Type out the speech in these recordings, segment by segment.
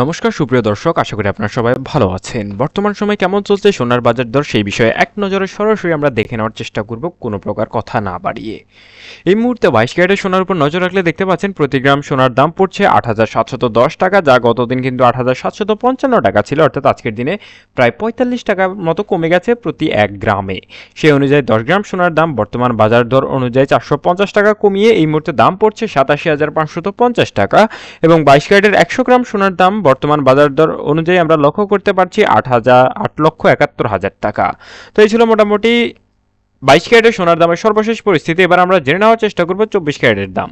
নমস্কার, সুপ্রিয় দর্শক, আশা করি আপনারা সবাই ভালো আছেন। বর্তমান সময় কেমন চলছে সোনার বাজার দর সেই বিষয়ে এক নজরে সরাসরি আমরা দেখে নেওয়ার চেষ্টা করব, কোনো প্রকার কথা না বাড়িয়ে। এই মুহূর্তে বাইশ ক্যারেটের সোনার উপর নজর রাখলে দেখতে পাচ্ছেন, প্রতি গ্রাম সোনার দাম পড়ছে আট হাজার সাতশত দশ টাকা, যা গতদিন কিন্তু আট হাজার সাতশত পঞ্চান্ন টাকা ছিল, অর্থাৎ আজকের দিনে প্রায় পঁয়তাল্লিশ টাকার মতো কমে গেছে প্রতি এক গ্রামে। সেই অনুযায়ী দশ গ্রাম সোনার দাম বর্তমান বাজার দর অনুযায়ী চারশো পঞ্চাশ টাকা কমিয়ে এই মুহূর্তে দাম পড়ছে সাতাশি হাজার পাঁচশত পঞ্চাশ টাকা এবং বাইশ ক্যারেটের একশো গ্রাম সোনার দাম বর্তমান বাজার দর অনুযায়ী আমরা লক্ষ্য করতে পারছি আট হাজার, আট লক্ষ একাত্তর হাজার টাকা। তো এই ছিল মোটামুটি বাইশ ক্যারেটের সোনার দামের সর্বশেষ পরিস্থিতি। এবার আমরা জেনে নেওয়ার চেষ্টা করব চব্বিশ ক্যারেটের দাম।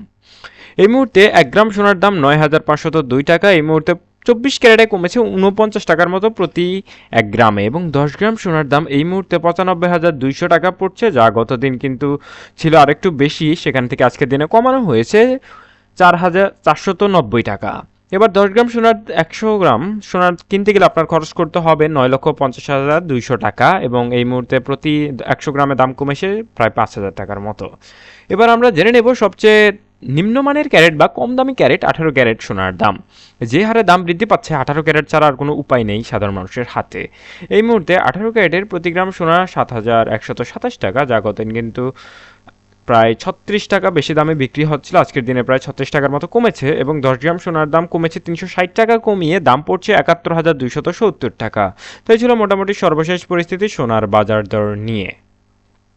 এই মুহূর্তে এক গ্রাম সোনার দাম নয় হাজার পাঁচশত দুই টাকা। এই মুহূর্তে চব্বিশ ক্যারেটে কমেছে উনপঞ্চাশ টাকার মতো প্রতি এক গ্রামে এবং দশ গ্রাম সোনার দাম এই মুহূর্তে পঁচানব্বই হাজার দুইশো টাকা পড়ছে, যা গতদিন কিন্তু ছিল আরেকটু বেশি। সেখান থেকে আজকের দিনে কমানো হয়েছে চার হাজার চারশত নব্বই টাকা। এবার দশ গ্রাম সোনার একশো গ্রাম সোনার কিনতে গেলে আপনার খরচ করতে হবে নয় লক্ষ পঞ্চাশ হাজার দুইশো টাকা এবং এই মুহূর্তে প্রতি একশো গ্রামের দাম কমেছে প্রায় পাঁচ হাজার টাকার মতো। এবার আমরা জেনে নেব সবচেয়ে নিম্নমানের ক্যারেট বা কম দামি ক্যারেট আঠারো ক্যারেট সোনার দাম। যে হারে দাম বৃদ্ধি পাচ্ছে আঠারো ক্যারেট ছাড়া আর কোনো উপায় নেই সাধারণ মানুষের হাতে। এই মুহূর্তে আঠারো ক্যারেটের প্রতি গ্রাম সোনা সাত হাজার একশত সাতাশ টাকা, যা গতদিন কিন্তু প্রায় ছত্রিশ টাকা বেশি দামে বিক্রি হচ্ছিল। আজকের দিনে প্রায় ছত্রিশ টাকার মতো কমেছে এবং দশ গ্রাম সোনার দাম কমেছে তিনশো ষাট টাকা। কমিয়ে দাম পড়ছে একাত্তর হাজার দুইশত সত্তর টাকা। তাই ছিল মোটামুটি সর্বশেষ পরিস্থিতি সোনার বাজার দর নিয়ে।